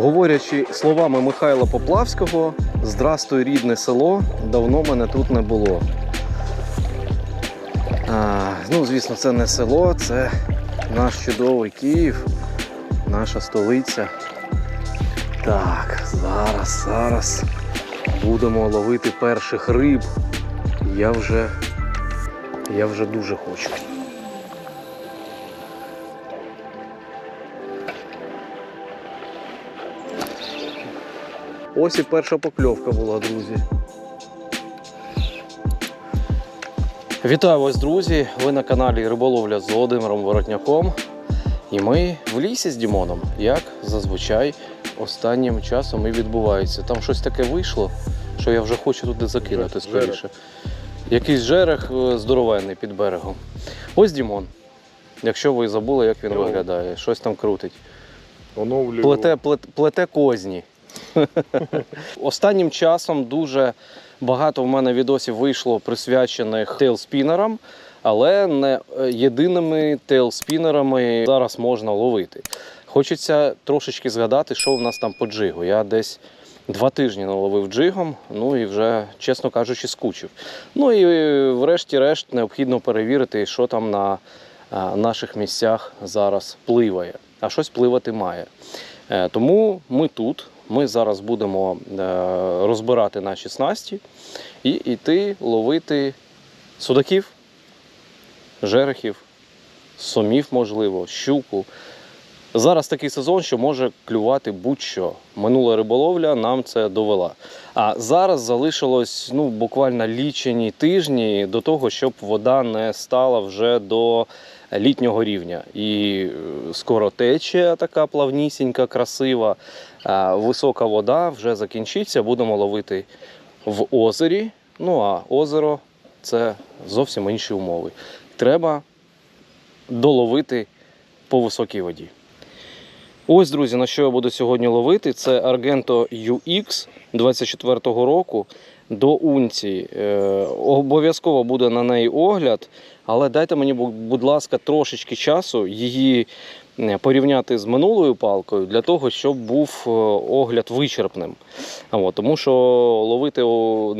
Говорячи словами Михайла Поплавського, здрастуй, рідне село, давно мене тут не було. А, ну, звісно, це не село, це наш чудовий Київ, наша столиця. Так, зараз, зараз будемо ловити перших риб. Я вже, я вже дуже хочу. Ось і перша покльовка була, друзі. Вітаю вас, друзі! Ви на каналі Риболовля з Володимиром Воротняком. І ми в лісі з Дімоном, як зазвичай останнім часом і відбувається. Там щось таке вийшло, що я вже хочу туди закинути скоріше. Якийсь жерех е, здоровенний під берегом. Ось Дімон. Якщо ви забули, як він виглядає, щось там крутить. Оновлюю. Плете, плете, плете козні. Останнім часом дуже багато в мене відосів вийшло присвячених тейлспінерам, але не е, єдиними тейлспінерами зараз можна ловити. Хочеться трошечки згадати, що в нас там по джигу. Я десь два тижні наловив джигом, ну і вже, чесно кажучи, скучив. Ну і е, врешті-решт необхідно перевірити, що там на е, наших місцях зараз пливає. А щось пливати має. Тому ми тут. Ми зараз будемо е, розбирати наші снасті і йти ловити судаків, жерехів, сомів, можливо, щуку. Зараз такий сезон, що може клювати будь-що. Минула риболовля нам це довела. А зараз залишилось ну, буквально лічені тижні до того, щоб вода не стала вже до літнього рівня. І е, скоро течія така плавнісінька, красива. Висока вода вже закінчиться, будемо ловити в озері. Ну а озеро це зовсім інші умови. Треба доловити по високій воді. Ось, друзі, на що я буду сьогодні ловити. Це Argento UX 24-го року до унції. Е, обов'язково буде на неї огляд, але дайте мені, будь ласка, трошечки часу її е, порівняти з минулою палкою для того, щоб був е, огляд вичерпним. Тому що ловити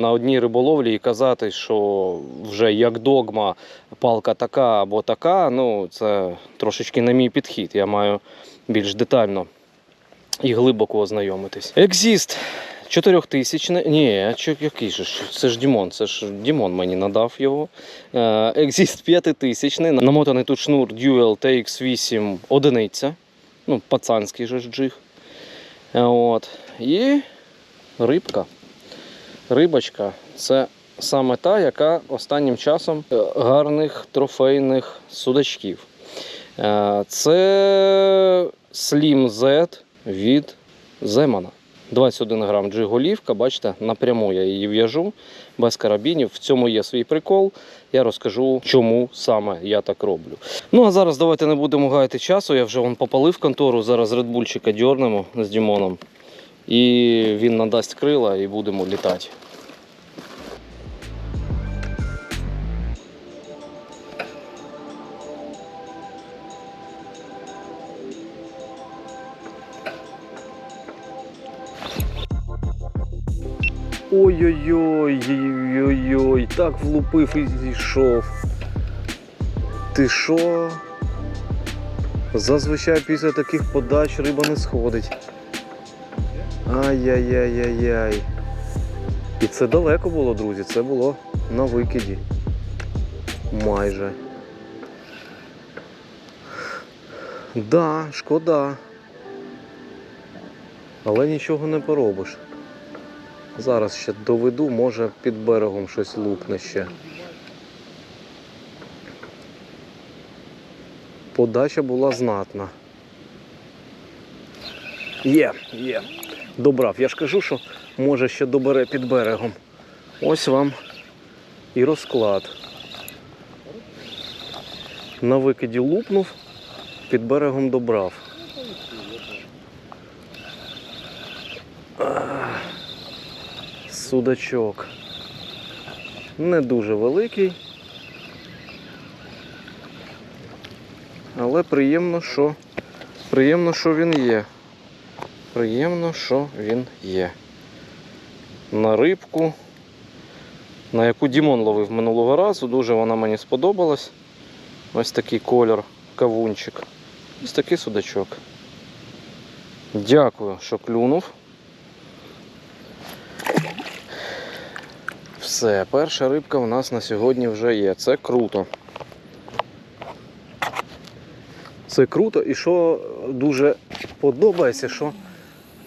на одній риболовлі і казати, що вже як догма палка така або така, ну це трошечки не мій підхід. Я маю більш детально і глибоко ознайомитись. Екзіст 4000, ні, який же ж? Це ж Дімон, це ж Дімон мені надав його. Е, Екзіст 5000, намотаний тут шнур Dual TX8 одиниця. Ну, пацанський же ж джиг. Е, От. І рибка. Рибочка це саме та, яка останнім часом е, гарних трофейних судачків. Це Slim Z від Земана. 21 грам джиголівка, бачите, напряму я її в'яжу без карабінів. В цьому є свій прикол. Я розкажу, чому саме я так роблю. Ну а зараз давайте не будемо гаяти часу. Я вже вон попалив контору. Зараз редбульчика дьорнемо з Дімоном. І він надасть крила і будемо літати. Ой-ой-ой, ой-ой-ой, так влупив і зійшов. Ти що? Зазвичай після таких подач риба не сходить. Ай-яй-яй-яй-яй. І це далеко було, друзі, це було на викиді. Майже. Да, шкода. Але нічого не поробиш. Зараз ще доведу, може під берегом щось лупне ще. Подача була знатна. Є, є. Добрав. Я ж кажу, що може ще добере під берегом. Ось вам і розклад. На викиді лупнув, під берегом добрав. Судачок. Не дуже великий. Але приємно, що приємно, що він є. приємно, що він є. На рибку, на яку Дімон ловив минулого разу, дуже вона мені сподобалась. Ось такий кольор, кавунчик. Ось такий судачок. Дякую, що клюнув. Все, перша рибка у нас на сьогодні вже є. Це круто. Це круто. І що дуже подобається, що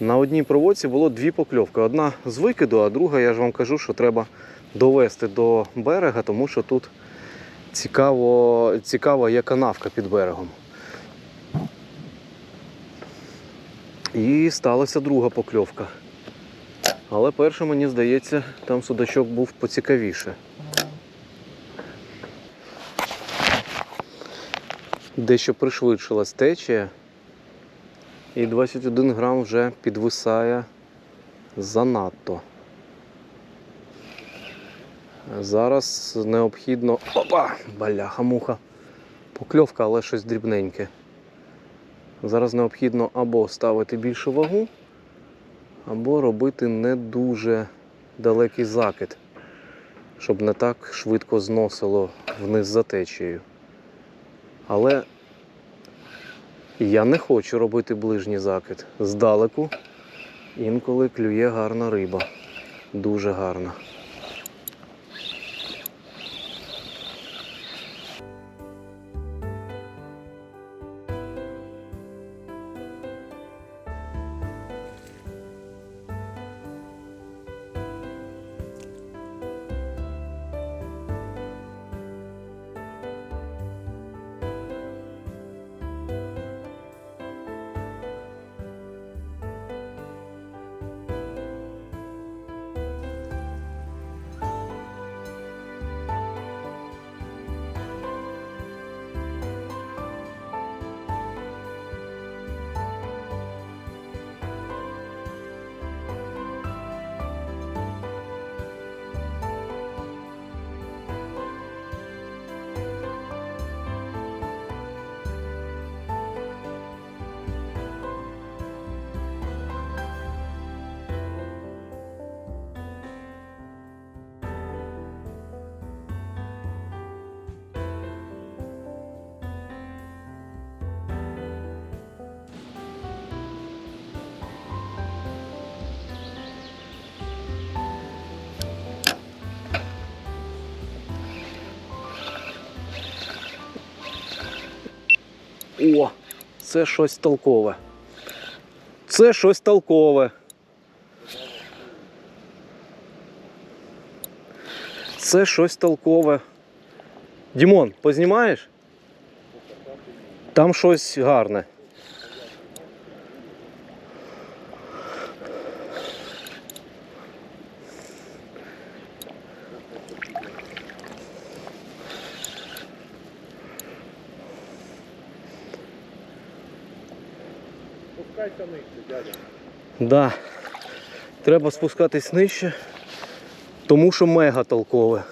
на одній проводці було дві покльовки. Одна з викиду, а друга, я ж вам кажу, що треба довести до берега, тому що тут цікаво, цікава є канавка під берегом. І сталася друга покльовка. Але перша, мені здається, там судачок був поцікавіше. Дещо пришвидшилась течія. І 21 грам вже підвисає занадто. Зараз необхідно. Опа! Баляха-муха. Покльовка, але щось дрібненьке. Зараз необхідно або ставити більшу вагу, або робити не дуже далекий закид, щоб не так швидко зносило вниз за течією. Але я не хочу робити ближній закид. Здалеку інколи клює гарна риба. Дуже гарна. Це щось толкове. Це щось толкове. Це щось толкове. Дімон, познімаєш? Там щось гарне. Спускайся нижче, дядя. Да. Треба спускатись нижче, тому що мега толкове.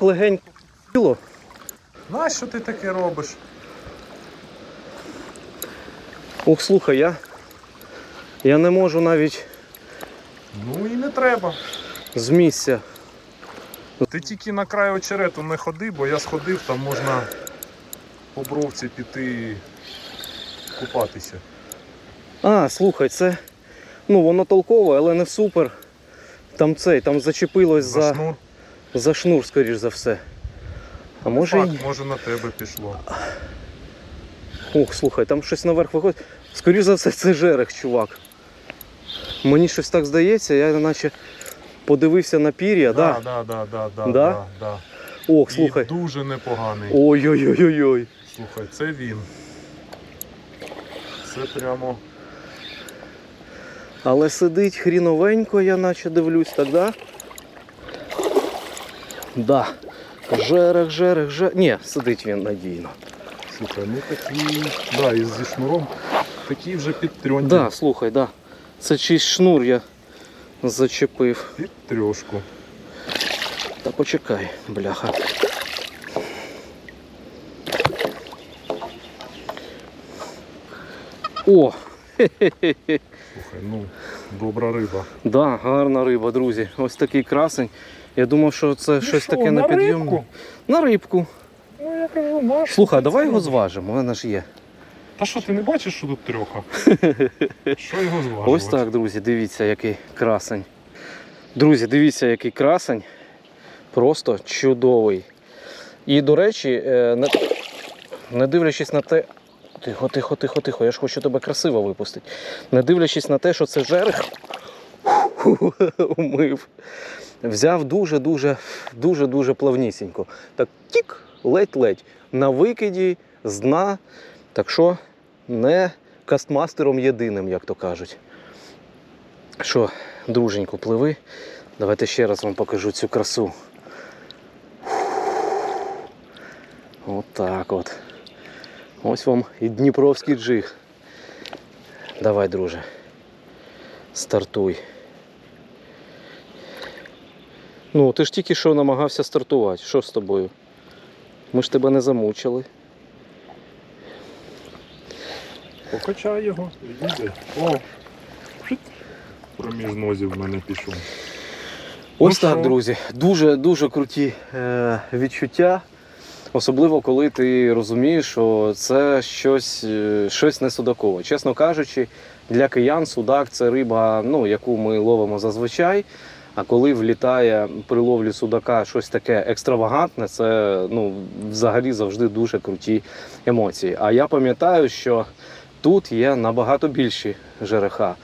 Легенько тіло. Нащо ти таке робиш? Ох, слухай, я, я не можу навіть Ну і не треба. з місця. Ти тільки на край очерету не ходи, бо я сходив, там можна по бровці піти купатися. А, слухай, це. Ну, воно толкове, але не супер. Там цей, там зачепилось За за, шнур. за шнур, скоріш за все. А може і Факт, ні. може на тебе пішло. Ох, слухай, там щось наверх виходить. Скоріше за все, це жерех, чувак. Мені щось так здається, я наче подивився на пір'я, да? да, да, да, да, Да? да, да. Ох, І слухай. дуже непоганий. Ой-ой-ой-ой. Слухай, це він. Це прямо. Але сидить хріновенько, я наче дивлюсь так, да? Да. Жерех, жерех, жерех. Ні, сидить він надійно. Слухай, ну такий. Да, і зі шнуром. Такий вже під трьонь. Да, слухай, да. Це чийсь шнур я зачепив. І трьошку. Та почекай, бляха. О! Хе-хе-хе. Слухай, ну, добра риба. Так, да, гарна риба, друзі. Ось такий красень. Я думав, що це ну щось що, таке на непідйомне. На рибку. Ну, я кажу, Слухай, давай його зважимо, вона ж є. Та що, ти не бачиш, що тут трьоха? Що його зважувати? Ось так, друзі, дивіться, який красень. Друзі, дивіться, який красень. Просто чудовий. І, до речі, е, не, не дивлячись на те. Тихо, тихо, тихо, тихо, я ж хочу тебе красиво випустити. Не дивлячись на те, що це жерех умив. Взяв дуже-дуже, дуже-дуже плавнісінько. Так тік, ледь-ледь. На викиді, з дна. Так що не кастмастером єдиним, як то кажуть. Що, друженько, пливи. Давайте ще раз вам покажу цю красу. Отак от. Ось вам і Дніпровський джиг. Давай, друже. Стартуй. Ну, ти ж тільки що намагався стартувати. Що з тобою? Ми ж тебе не замучили. Покачай його, відійди. О! Проміж нозів в мене пішов. Ось Ну так, що? друзі. Дуже дуже круті е, відчуття. Особливо, коли ти розумієш, що це щось, е, щось не судакове. Чесно кажучи, для киян судак це риба, ну, яку ми ловимо зазвичай. А коли влітає при ловлі судака щось таке екстравагантне, це ну, взагалі завжди дуже круті емоції. А я пам'ятаю, що тут є набагато більші жереха.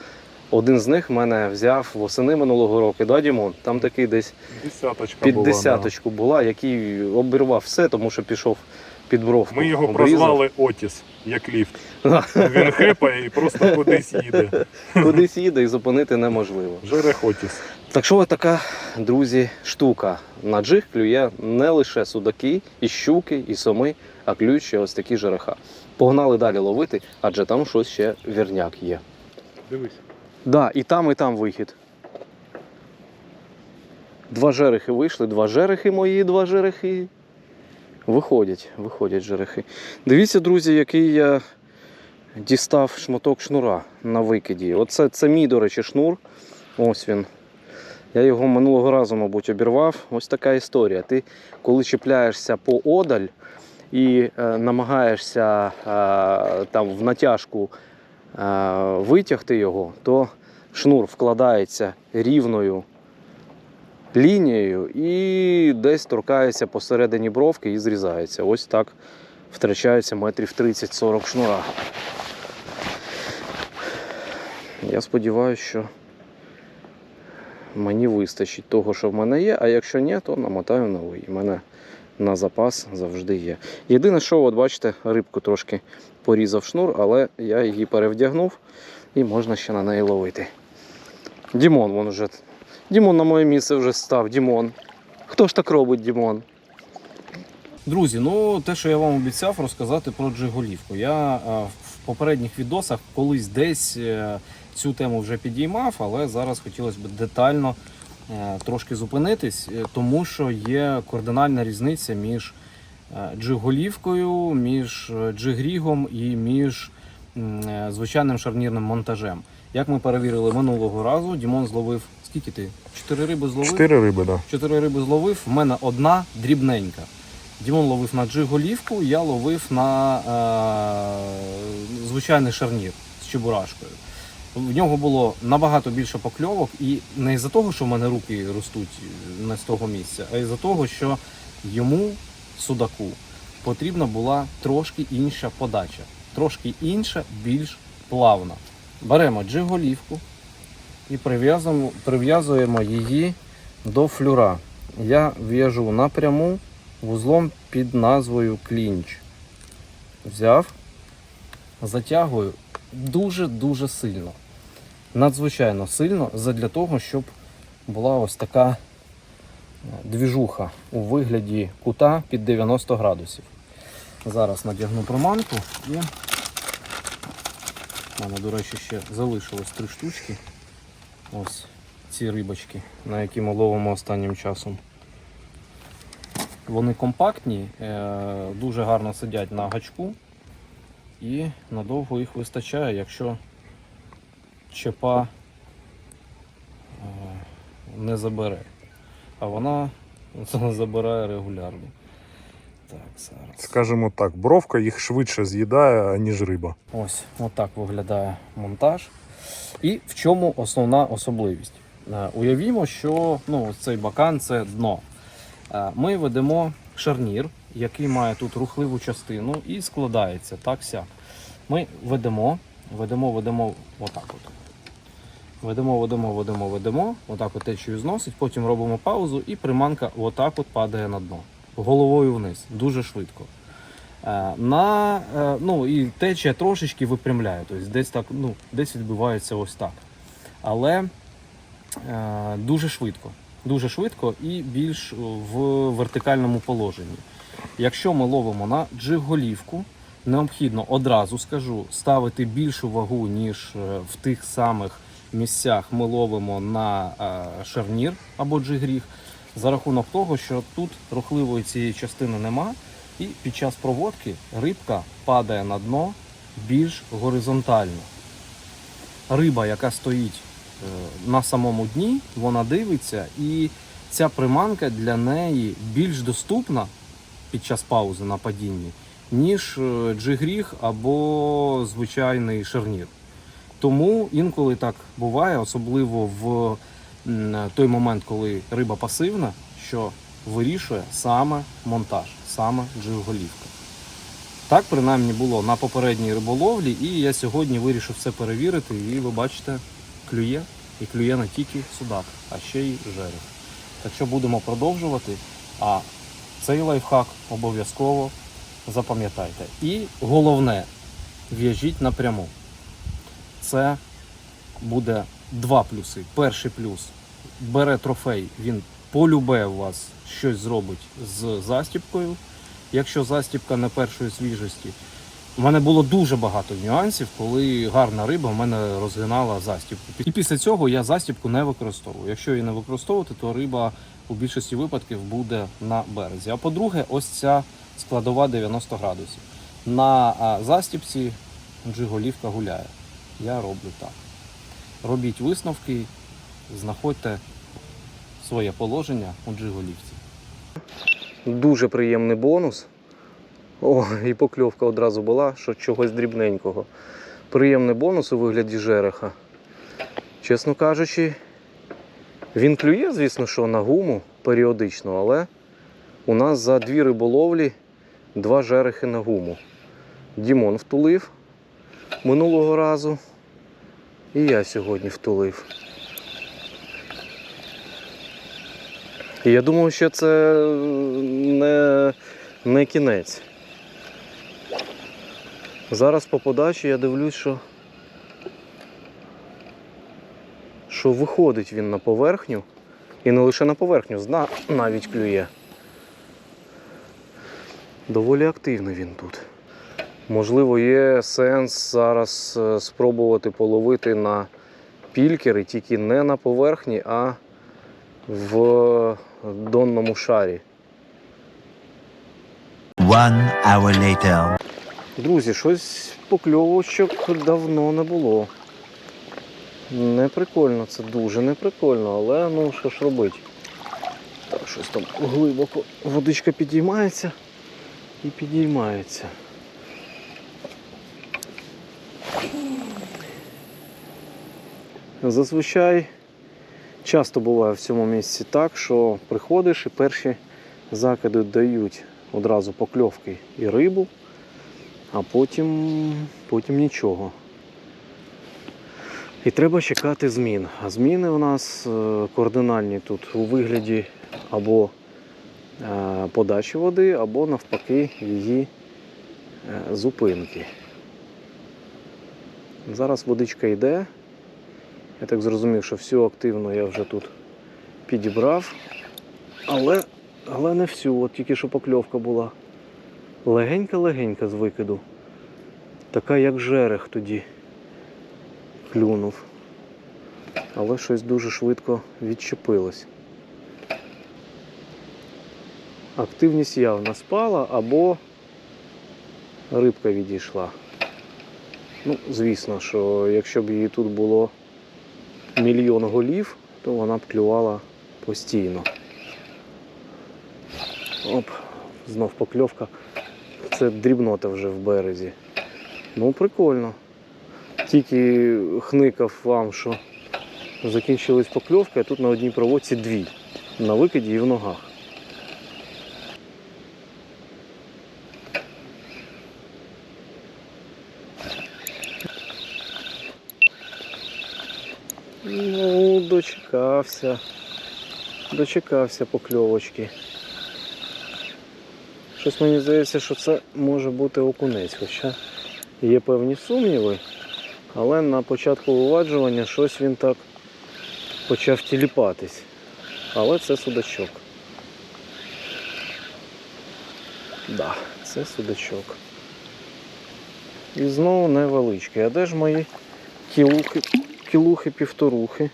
Один з них мене взяв восени минулого року, да, Дімон? Там такий десь Десяточка під була. десяточку була, який обірвав все, тому що пішов під бровку. Ми його обрізав. прозвали Отіс, як ліфт. Він хепає і просто кудись їде. Кудись їде і зупинити неможливо. Жерех Отіс. Так що така, друзі, штука. На джиг клює не лише судаки, і щуки, і соми, а клюють ще ось такі жереха. Погнали далі ловити, адже там щось ще вірняк є. Дивись. Да, і там, і там вихід. Два жерехи вийшли, два жерехи мої, два жерехи. Виходять, виходять жерехи. Дивіться, друзі, який я дістав шматок шнура на викиді. Оце це мій, до речі, шнур. Ось він. Я його минулого разу, мабуть, обірвав. Ось така історія. Ти, коли чіпляєшся поодаль і е, намагаєшся е, там в натяжку е, витягти його, то шнур вкладається рівною лінією і десь торкається посередині бровки і зрізається. Ось так втрачається метрів 30-40 шнура. Я сподіваюся, що мені вистачить того, що в мене є, а якщо ні, то намотаю новий. У мене на запас завжди є. Єдине, що, от бачите, рибку трошки порізав шнур, але я її перевдягнув і можна ще на неї ловити. Дімон вон уже. Дімон на моє місце вже став. Дімон. Хто ж так робить, Дімон? Друзі, ну те, що я вам обіцяв розказати про Джиголівку. Я е, в попередніх відосах колись десь е, цю тему вже підіймав, але зараз хотілося б детально трошки зупинитись, е, тому що є кардинальна різниця між е, джиголівкою, між е, джигрігом і між е, звичайним шарнірним монтажем. Як ми перевірили минулого разу, Дімон зловив скільки ти? Чотири риби зловив? Чотири риби, так. Чотири риби зловив, в мене одна дрібненька. Дімон ловив на джиголівку, я ловив на е, звичайний шарнір з чебурашкою. В нього було набагато більше покльовок, і не із-за того, що в мене руки ростуть не з того місця, а із-за того, що йому, судаку, потрібна була трошки інша подача. Трошки інша, більш плавна. Беремо джиголівку і прив'язуємо, її до флюра. Я в'яжу напряму вузлом під назвою клінч. Взяв, затягую дуже-дуже сильно. Надзвичайно сильно, задля того, щоб була ось така е, двіжуха у вигляді кута під 90 градусів. Зараз надягну приманку і. У мене, до речі, ще залишилось три штучки. Ось ці рибочки, на які ми ловимо останнім часом. Вони компактні, е, дуже гарно сидять на гачку. І надовго їх вистачає, якщо чепа е, не забере. А вона забирає регулярно. Так, зараз. Скажімо так, бровка їх швидше з'їдає, ніж риба. Ось отак виглядає монтаж. І в чому основна особливість? Е, Уявімо, що ну, цей бакан це дно. Е, Ми ведемо шарнір, який має тут рухливу частину і складається так сяк. Ми ведемо, ведемо, ведемо отак от. Ведемо, ведемо, ведемо, ведемо, отак от течію зносить, потім робимо паузу і приманка отак от падає на дно. Головою вниз, дуже швидко. Е, На, е, ну, і течія трошечки випрямляє, тобто десь так, ну, десь відбувається ось так. Але е, дуже швидко. Дуже швидко і більш в вертикальному положенні. Якщо ми ловимо на джиг-голівку, необхідно одразу скажу ставити більшу вагу, ніж е, в тих самих місцях ми ловимо на е, шарнір або джигріг, за рахунок того, що тут рухливої цієї частини нема, і під час проводки рибка падає на дно більш горизонтально. Риба, яка стоїть е, на самому дні, вона дивиться, і ця приманка для неї більш доступна під час паузи на падінні, ніж е, джигріг або звичайний шарнір. Тому інколи так буває, особливо в той момент, коли риба пасивна, що вирішує саме монтаж, саме джиг-голівка. Так принаймні було на попередній риболовлі, і я сьогодні вирішив це перевірити. І ви бачите, клює, і клює не тільки судак, а ще й жерех. Так що будемо продовжувати. А цей лайфхак обов'язково запам'ятайте. І головне, в'яжіть напряму. Це буде два плюси. Перший плюс бере трофей, він полюбе вас щось зробить з застіпкою. Якщо застіпка не першої свіжості, у мене було дуже багато нюансів, коли гарна риба в мене розгинала застіпку. І після цього я застіпку не використовую. Якщо її не використовувати, то риба у більшості випадків буде на березі. А по-друге, ось ця складова 90 градусів. На застіпці джиголівка гуляє. Я роблю так. Робіть висновки, знаходьте своє положення у джиголівці. Дуже приємний бонус. О, і покльовка одразу була, що чогось дрібненького. Приємний бонус у вигляді жереха. Чесно кажучи, він клює, звісно, що на гуму періодично, але у нас за дві риболовлі два жерехи на гуму. Дімон втулив минулого разу. І я сьогодні втулив. І я думав, що це не, не кінець. Зараз по подачі я дивлюсь, що, що виходить він на поверхню. І не лише на поверхню, зна навіть клює. Доволі активний він тут. Можливо, є сенс зараз е, спробувати половити на пількери, тільки не на поверхні, а в донному шарі. One hour later. Друзі, щось покльовочок давно не було. Не прикольно, це дуже не прикольно, але ну що ж робить. Так, щось там глибоко водичка підіймається і підіймається. Зазвичай часто буває в цьому місці так, що приходиш і перші закиди дають одразу покльовки і рибу, а потім, потім нічого. І треба чекати змін. А зміни у нас е, кардинальні тут у вигляді або е, подачі води, або навпаки її е, зупинки. Зараз водичка йде. Я так зрозумів, що всю активно я вже тут підібрав. Але, але не всю, от тільки що покльовка була. Легенька-легенька з викиду. Така як жерех тоді клюнув. Але щось дуже швидко відчепилось. Активність явно спала або рибка відійшла. Ну, звісно, що якщо б її тут було мільйон голів, то вона б клювала постійно. Оп, знов покльовка. Це дрібнота вже в березі. Ну, прикольно. Тільки хникав вам, що закінчились покльовки, а тут на одній проводці дві. На викиді і в ногах. Ну, дочекався. Дочекався покльовочки. Щось мені здається, що це може бути окунець, хоча є певні сумніви. Але на початку виваджування щось він так почав тіліпатись. Але це судачок. Да, це судачок. І знову невеличкий. А де ж мої кілухи, кілухи півторухи?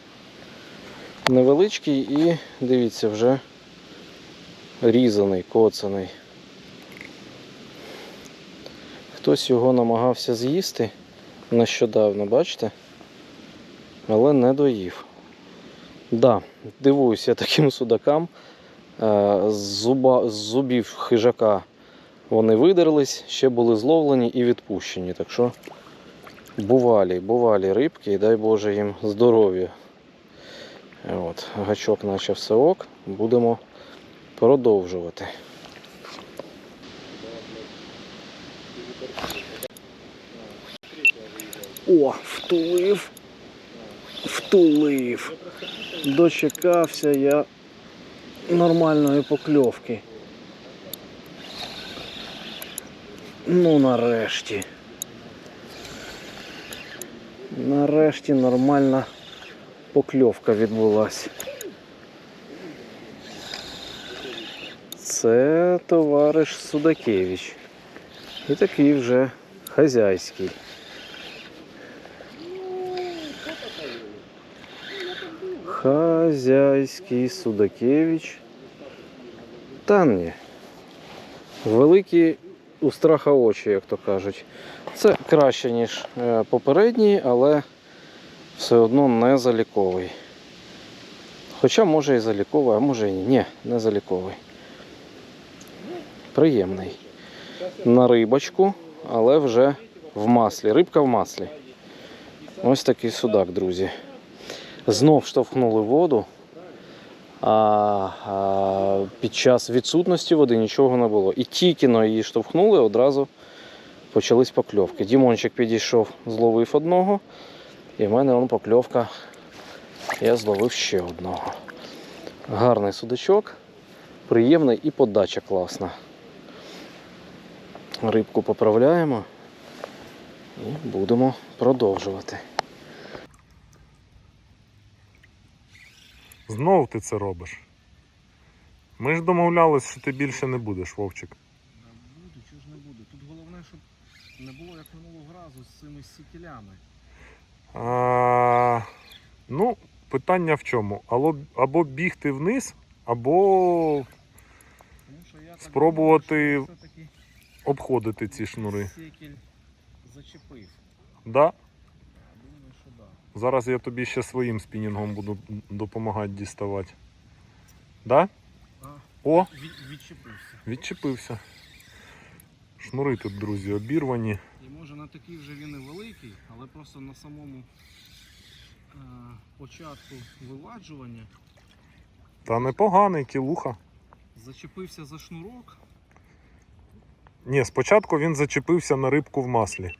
Невеличкий і дивіться, вже різаний, коцаний. Хтось його намагався з'їсти нещодавно, бачите? Але не доїв. Да, дивуюся таким судакам. Е, З, зуба, з зубів хижака вони видерлись, ще були зловлені і відпущені. Так що бувалі, бувалі рибки, і дай Боже їм здоров'я. Гачок наче все ок. Будемо продовжувати. О, втулив. Втулив. Дочекався я нормальної покльовки. Ну, нарешті. Нарешті нормальна покльовка відбулась. Це товариш Судакевич. І такий вже хазяйський. Хазяйський Судакевич. Та ні. Великі у страха очі, як то кажуть. Це краще, ніж е, попередній, але все одно не заліковий. Хоча може і заліковий, а може і ні. Ні, не заліковий. Приємний. На рибочку, але вже в маслі. Рибка в маслі. Ось такий судак, друзі. Знов штовхнули воду. А, під час відсутності води нічого не було. І тільки но її штовхнули, одразу почались покльовки. Дімончик підійшов, зловив одного, і в мене он покльовка. Я зловив ще одного. Гарний судачок, приємний і подача класна. Рибку поправляємо і будемо продовжувати. Знов ти це робиш. Ми ж домовлялись, що ти більше не будеш, Вовчик. Буду, чого ж не буду. Тут головне, щоб не було як минулого разу з цими сікілями. А, ну, питання в чому? Або, бігти вниз, або Спробувати обходити ці шнури. сікіль зачепив. Да? Зараз я тобі ще своїм спінінгом буду допомагати діставати. Да? А, О, від, відчепився. відчепився. Шнури тут, друзі, обірвані. І може на такий вже він і великий, але просто на самому е, початку виваджування Та непоганий, кілуха. зачепився за шнурок. Ні, спочатку він зачепився на рибку в маслі.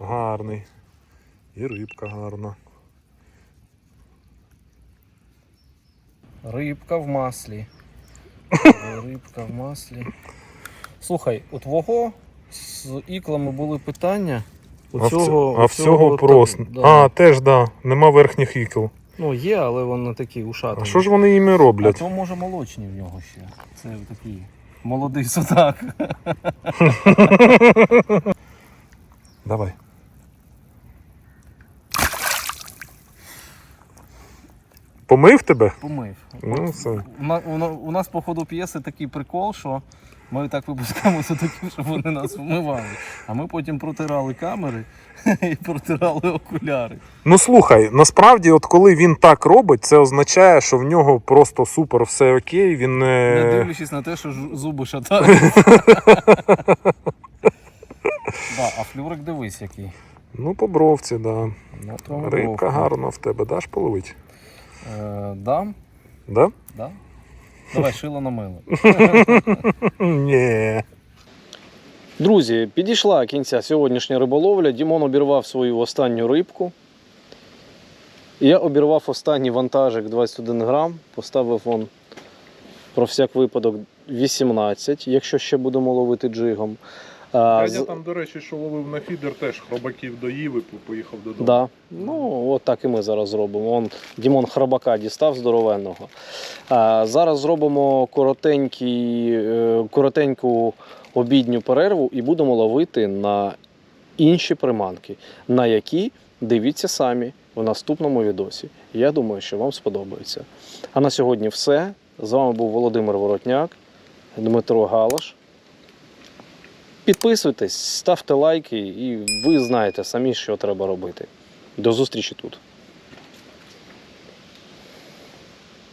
Гарний. І рибка гарна. Рибка в маслі. Рибка в маслі. Слухай, у твого з іклами були питання. У а цього, а у в цього так, просто. да. А, теж да. Нема верхніх ікл. Ну, є, але вони такі ушатані. А що ж вони іми А роблять? то може молочні в нього ще. Це такий молодий судак. Давай. Помив тебе? Помив. Ну, все. У, на- у, на- у нас по ходу п'єси такий прикол, що Ми так випускаємо судаків, щоб вони нас вмивали. А ми потім протирали камери і протирали окуляри. Ну слухай, насправді, от коли він так робить, це означає, що в нього просто супер все окей. Він Не не. дивлячись на те, що ж- зуби шатають. да, а флюрик дивись який. Ну, по бровці, да. Ну, то Рибка бровка. гарно в тебе, даш половить? Е, да, Да? да. Давай шило на мило. Ні. Друзі, підійшла кінця сьогоднішня риболовля. Дімон обірвав свою останню рибку. Я обірвав останній вантажик 21 грам, поставив он про всяк випадок 18, якщо ще будемо ловити джигом. А, з- там, до речі, що ловив на фідер, теж хробаків доїв і поїхав додому. Да. Ну, от так і ми зараз зробимо. Он Дімон храбака дістав здоровенного. А, зараз зробимо е, коротеньку обідню перерву і будемо ловити на інші приманки, на які дивіться самі в наступному відосі. Я думаю, що вам сподобається. А на сьогодні все. З вами був Володимир Воротняк, Дмитро Галаш. Підписуйтесь, ставте лайки, і ви знаєте самі, що треба робити. До зустрічі тут.